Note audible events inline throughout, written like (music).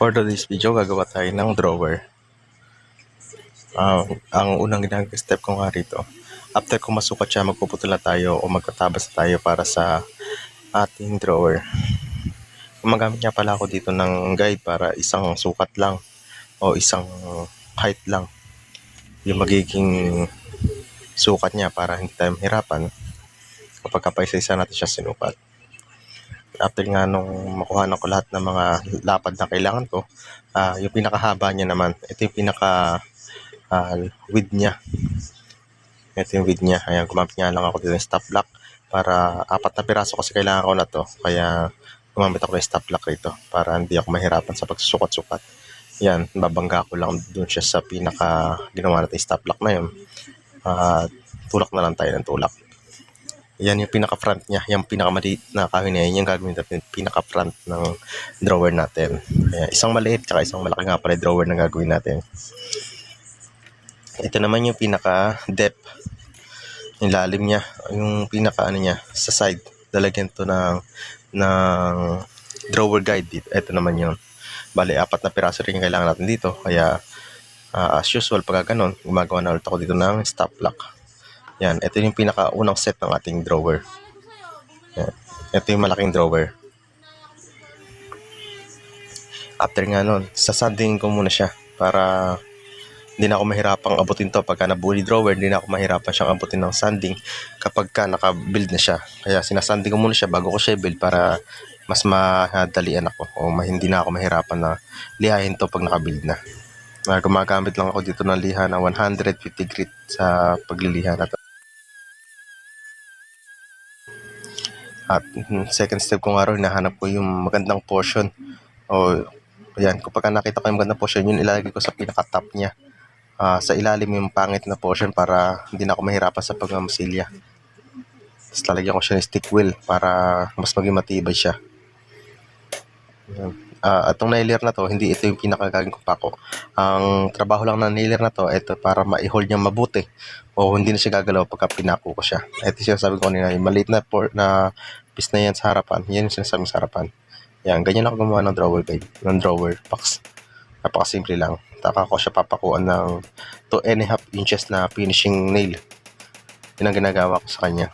For today's video, gagawa tayo ng drawer. Ah, ang unang ginagawa step ko nga rito, after kung masukat siya, magpuputula tayo o magkatabas tayo para sa ating drawer. Gumagamit nga pala ako dito ng guide para isang sukat lang o isang height lang yung magiging sukat niya para hindi tayo mahirapan kapag kapaisa-isa natin siya sinukat. After nga nung makuha ko lahat ng mga lapad na kailangan ko, ah yung pinakahaba niya naman, ito yung pinaka ah, width niya. Ito yung width niya. Ayan, gumamit nga lang ako dito ng stop block para apat na piraso kasi kailangan ko na to. Kaya gumamit ako ng stop block rito para hindi ako mahirapan sa pagsusukat-sukat. Yan, babangga ko lang dun siya sa pinaka ginawa natin stop block na yun. At tulak na lang tayo ng tulak. Yan yung pinaka-front niya, yung pinakamaliit na kahoy na yan, yung gagawin natin, pinaka-front ng drawer natin. Kaya isang maliit, tsaka isang malaki nga pala drawer na gagawin natin. Ito naman yung pinaka-depth. Yung lalim niya, yung pinaka-ano niya, sa side. Lalagyan to ng, ng drawer guide dito. Ito naman yun. Bali, apat na piraso rin yung kailangan natin dito. Kaya, ah, as usual, pagka ganun, gumagawa na ulit ako dito ng stop block. Yan, ito yung pinakaunang set ng ating drawer. Yan. Ito yung malaking drawer. After nga nun, sasanding ko muna siya para hindi na ako mahirapang abutin to pagka nabuli drawer, hindi na ako mahirapan siyang abutin ng sanding kapag ka naka-build na siya. Kaya sinasanding ko muna siya bago ko siya build para mas madalian ako o hindi na ako mahirapan na lihahin to pag naka-build na. Uh, gumagamit lang ako dito ng liha na 150 grit sa pagliliha na to. At mm, second step ko nga rin, hinahanap ko yung magandang portion. O, ayan, kapag nakita ko yung magandang portion, yun ilalagay ko sa pinaka-top niya. Ah, sa ilalim yung pangit na portion para hindi na ako mahirapan sa pagmamasilya. Tapos lalagyan ko siya ng stick wheel para mas maging matibay siya. Ayan. Ah, atong nailer na to, hindi ito yung pinakagagawin ko pa ko. Ang trabaho lang ng nailer na to, ito para ma-hold niya mabuti o hindi na siya gagalaw pagka pinako ko siya. Ito siya sabi ko kanina, yung maliit na, por, na piece na yan sa harapan, yan yung sinasabi sa harapan. Yan, ganyan ako gumawa ng drawer guide, ng drawer box. Napakasimple lang. Taka ko siya papakuan ng 2 and a half inches na finishing nail. Yun ang ginagawa ko sa kanya.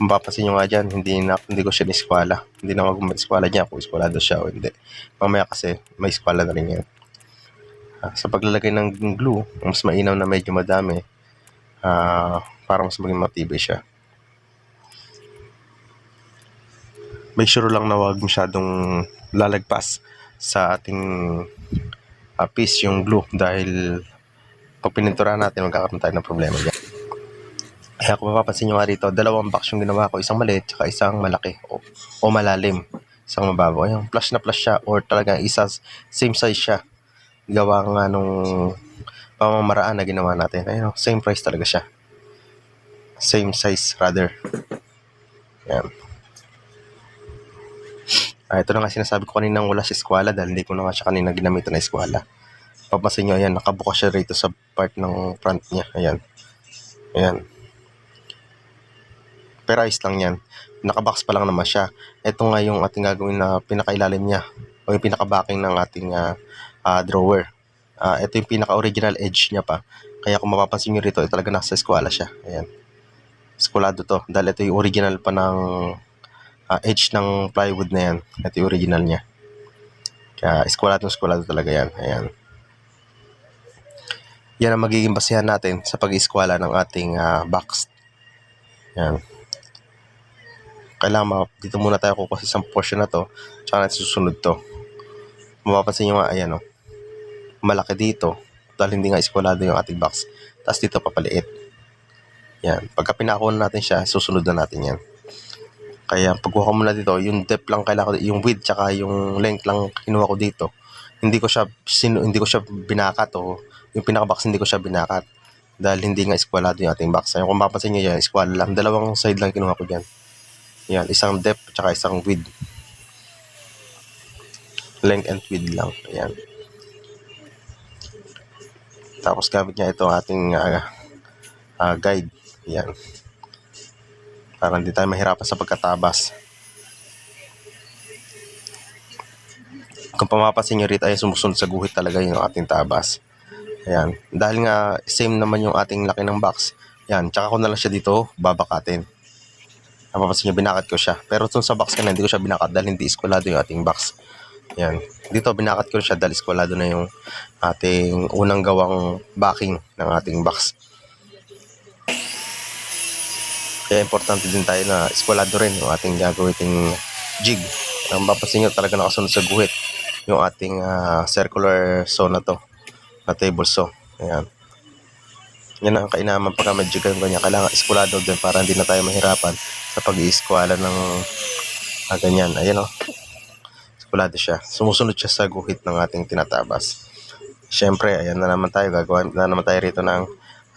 Kung papansin nyo nga dyan, hindi, na, hindi ko siya niskwala. Hindi na ako gumawa niya kung iskwalado siya o hindi. Mamaya kasi, may iskwala na rin yan. Ah, sa paglalagay ng glue, mas mainam na medyo madami ah para mas maging matibay siya. Make sure lang na huwag masyadong lalagpas sa ating ah, piece yung glue dahil pag pininturahan natin magkakaroon tayo ng problema dyan. Kaya kung mapapansin nyo nga rito, dalawang box yung ginawa ko, isang maliit tsaka isang malaki o, o malalim, isang mababaw. Yung flush na flush siya or talagang isa same size siya. Gawa nga nung pamamaraan na ginawa natin. Ayun, same price talaga siya. Same size rather. Yan. Ah, ito na nga sinasabi ko kaninang wala sa eskwala dahil hindi ko na nga siya kanina ginamitan na eskwala. Papansin nyo, ayan, nakabuka siya rito sa part ng front niya. Ayan. Ayan. Pero lang yan. Nakabox pa lang naman siya. Ito nga yung ating gagawin na pinakailalim niya o yung pinakabacking ng ating ah, ah, drawer. Ah, ito yung pinaka-original edge niya pa. Kaya kung mapapansin nyo rito, eh, talaga nasa eskwala siya. Ayan. Eskwalado to. Dahil ito yung original pa ng ah, edge ng plywood na yan. Ito yung original niya. Kaya eskwalado eskwalado talaga yan. Ayan. Yan ang magiging basihan natin sa pag-eskwala ng ating ah, box. Yan. Kailangan dito muna tayo kukuha sa isang portion na to. Tsaka natin susunod to. Mapapansin nyo nga, ayan o. Malaki dito. Dahil hindi nga eskwalado yung ating box. Tapos dito papaliit. Yan. Pagka pinakuha na natin siya, susunod na natin yan. Kaya pagkuha ko muna dito, yung depth lang kailangan ko, yung width tsaka yung length lang kinuha ko dito. Hindi ko siya sino, hindi ko siya binakat o yung pinaka box hindi ko siya binakat dahil hindi nga eskwalado yung ating box. Ayun, kung mapapansin niyo yan, eskwala lang. Dalawang side lang kinuha ko diyan. Yan, isang depth tsaka isang width. Length and width lang. Ayan. Tapos gamit niya ito ating ah, ah, guide. Yan. Para hindi tayo mahirapan sa pagkatabas. Kung pamapasin nyo rito ay sumusunod sa guhit talaga yung ating tabas. Ayan. Dahil nga same naman yung ating laki ng box. Yan. Tsaka ko na lang siya dito babakatin. Napapansin nyo, binakat ko siya. Pero dun sa box ka na, hindi ko siya binakat dahil hindi iskulado yung ating box. Yan. Dito, binakat ko siya dahil iskulado na yung ating unang gawang backing ng ating box. Kaya importante din tayo na eskwalado rin yung ating gagawin jig. Ang mapapansin nyo talaga nakasunod sa guhit yung ating ah, circular saw na to na table saw. Ayan. Yan ang kainaman pagka medyo ganyan. Kailangan eskwalado din para hindi na tayo mahirapan sa pag-iiskwala ng ah, ganyan. Ayan o. Eskwalado siya. Sumusunod siya sa guhit ng ating tinatabas. Siyempre, ayan na naman tayo. Gagawa na naman tayo rito ng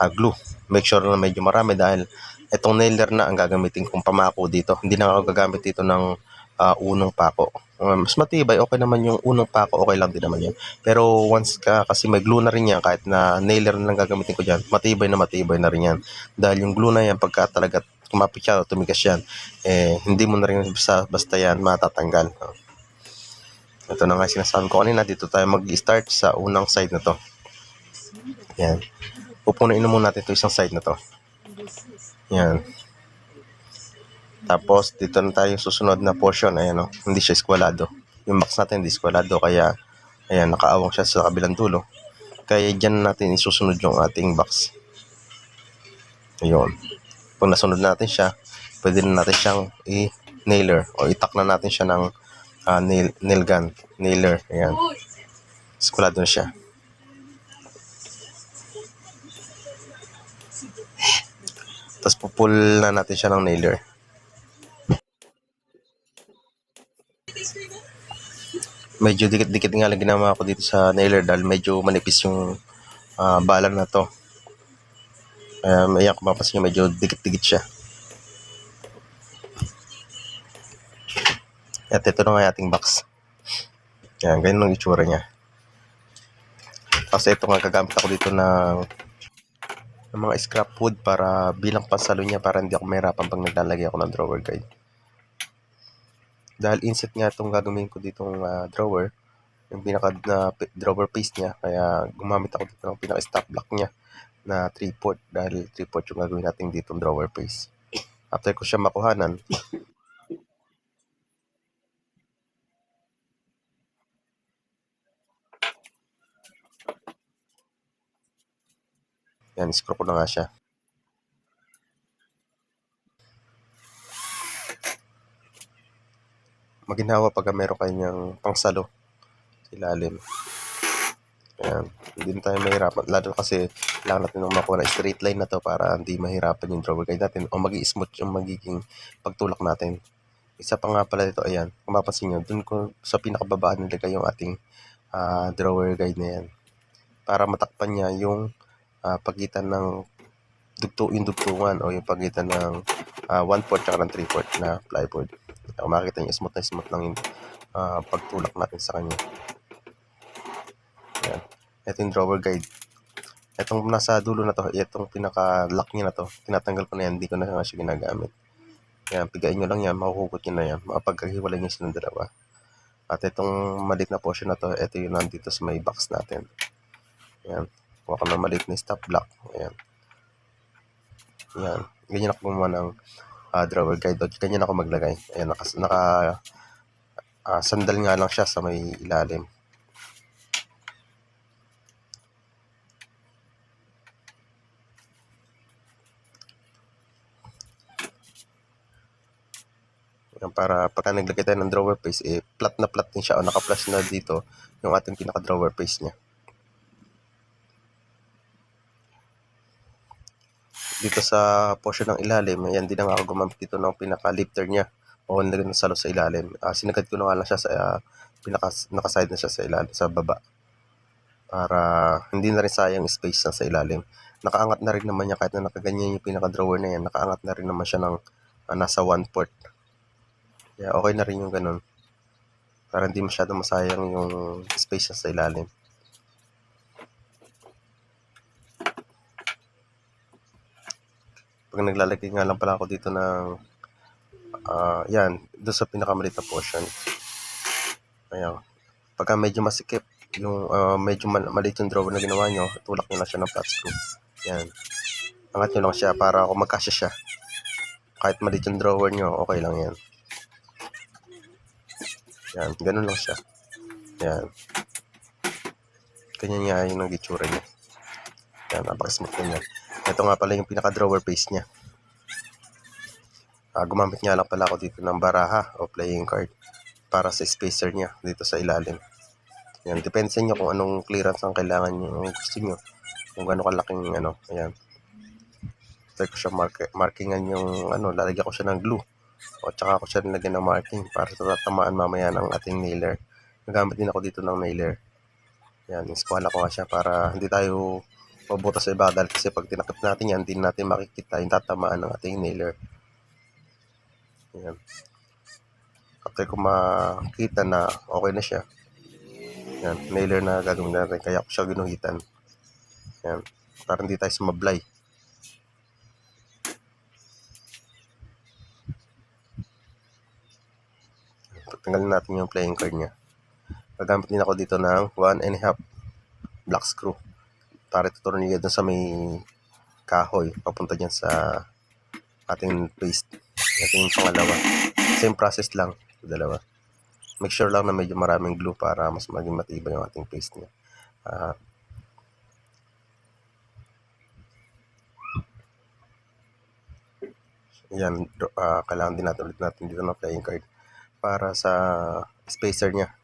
ah, glue. Make sure na medyo marami dahil itong nailer na ang gagamitin kong pamako dito. Hindi na ako gagamit dito ng ah, unong pako. Um, mas matibay, okay naman yung unong pako, okay lang din naman yan. Pero once ka, kasi may glue na rin yan, kahit na nailer na lang gagamitin ko dyan, matibay na matibay na rin yan. Dahil yung glue na yan, pagka talaga kumapit siya tumigas yan, eh, hindi mo na rin basta, basta yan matatanggal. Ito na nga sinasabi ko kanina, dito tayo mag-start sa unang side na to. Yan. Pupunuin na muna natin ito isang side na to. Yan. Tapos, dito na tayo susunod na portion. Ayan o, hindi siya eskwalado. Yung box natin hindi eskwalado. Kaya, ayan, nakaawang siya sa kabilang dulo. Kaya dyan natin isusunod yung ating box. Ayun. Pag nasunod natin siya, pwede na natin siyang i-nailer o itak na natin siya ng ah, nail, nail gun. Nailer. Ayan. Eskwalado na siya. Tapos pupul na natin siya ng nailer. medyo dikit-dikit nga lang ginawa ko dito sa nailer dahil medyo manipis yung ah, bala na to. Kaya may kung mapapansin nyo, medyo dikit-dikit siya. At ito na nga ating box. Yan, ganyan ang itsura niya. Tapos ito nga gagamit ako dito ng, ng mga scrap wood para bilang pansalo niya para hindi ako mahirapan pag naglalagay ako ng drawer guide dahil inset nga itong gagawin ko ditong ah, drawer, yung pinaka na pi- drawer piece niya, kaya gumamit ako dito ng pinaka stop block niya na 3 port dahil 3 port yung gagawin natin ditong drawer piece. After ko siya makuhanan, (laughs) yan, screw ko na nga siya. Maginawa pag meron kanyang pangsalo sa ilalim. Ayan. Hindi na tayo mahirapan. Lalo kasi kailangan natin ng makuha na straight line na to para hindi mahirapan yung drawer guide natin o maging smooth yung magiging pagtulak natin. Isa pa nga pala dito, ayan. Kung mapapansin nyo, dun ko sa pinakababa nilagay yung ating ah, drawer guide na yan. Para matakpan niya yung ah, pagitan ng dugto, yung dugtungan o yung pagitan ng 1 port at ng 3 port na plywood. Kung makikita niyo, smooth na smooth lang yung ah, pagtulak natin sa kanya. Ayan. Ito yung drawer guide. Itong nasa dulo na to, itong pinaka-lock niya na to, tinatanggal ko na yan, hindi ko na siya ginagamit. Ayan, pigain nyo lang yan, mahuhugot nyo na yan, mapagkahiwalay nyo silang dalawa. At itong maliit na portion na to, ito yung nandito sa may box natin. Ayan, kuha ko ng maliit na stop block. Ayan. Ayan, ganyan ako gumawa ng ah, drawer guide. O, ganyan ako maglagay. Ayan, naka, naka ah, sandal nga lang siya sa may ilalim. Yan, para pagka naglagay tayo ng drawer face, eh, flat na flat din siya o naka-flush na dito yung ating pinaka-drawer face niya. Dito sa portion ng ilalim, yan din ang ako gumamit dito ng pinaka-lifter niya o nilagay ng salo sa ilalim. Ah, sinagad ko na nga lang siya sa ah, pinaka nakaside na siya sa ilalim sa baba para hindi na rin sayang space na sa ilalim. Nakaangat na rin naman niya kahit na nakaganyan yung pinaka-drawer na yan, nakaangat na rin naman siya ng ah, nasa one port. Kaya okay na rin yung ganun. Para hindi masyado masayang yung space sa ilalim. Pag naglalagay nga lang pala ako dito ng ah yan, doon sa pinakamaliit na portion. Ayan. Pagka medyo masikip, yung ah, medyo mal- maliit yung drawer na ginawa nyo, tulak nyo lang siya ng flat screw. Yan. Angat nyo lang siya para kung magkasya siya. Kahit maliit yung drawer nyo, okay lang yan. Yan, ganun lang siya. Yan. Ganyan nga yung ang itsura niya. Yan, napaka-smooth na yan. Ito nga pala yung pinaka-drawer face niya. Ah, gumamit nga lang pala ako dito ng baraha o playing card para sa spacer niya dito sa ilalim. Yan, depende sa inyo kung anong clearance ang kailangan nyo, ang gusto nyo. Kung gano'ng kalaking ano, ayan. Try ko siya mark markingan yung ano, lalagyan ko siya ng glue. O tsaka ko siya nilagyan ng marking para tatamaan mamaya ng ating nailer. Nagamit din ako dito ng nailer. Yan, iskwala ko nga siya para hindi tayo mabuta sa iba dahil kasi pag tinakip natin yan, hindi natin makikita yung tatamaan ng ating nailer. Yan. After ko makita na okay na siya, yan, nailer na gagawin natin. Kaya ko siya ginuhitan. Yan, para hindi tayo sumablay. Tanggalin natin yung playing card niya. Gagamit din ako dito ng 1 and a half black screw para tuturnigan dun sa may kahoy papunta dyan sa ating paste. Ating pangalawa. Same process lang sa dalawa. Make sure lang na medyo maraming glue para mas maging matibay yung ating paste niya. Ah, yan ah, kailangan din natin ulit natin dito ng playing card para sa spacer niya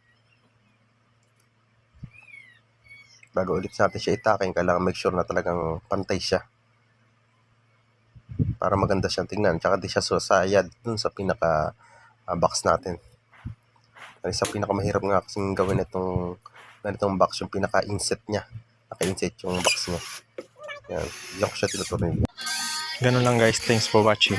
bago ulit natin siya itaking, kailangan make sure na talagang pantay siya. Para maganda siyang tingnan. Tsaka di siya susayad dun sa pinaka ah, box natin. Kasi sa pinakamahirap nga kasing gawin itong ganitong box, yung pinaka-inset niya. Naka-inset yung box niya. Yan. Diyan ko siya tinutuloy. Ganun lang guys. Thanks for watching.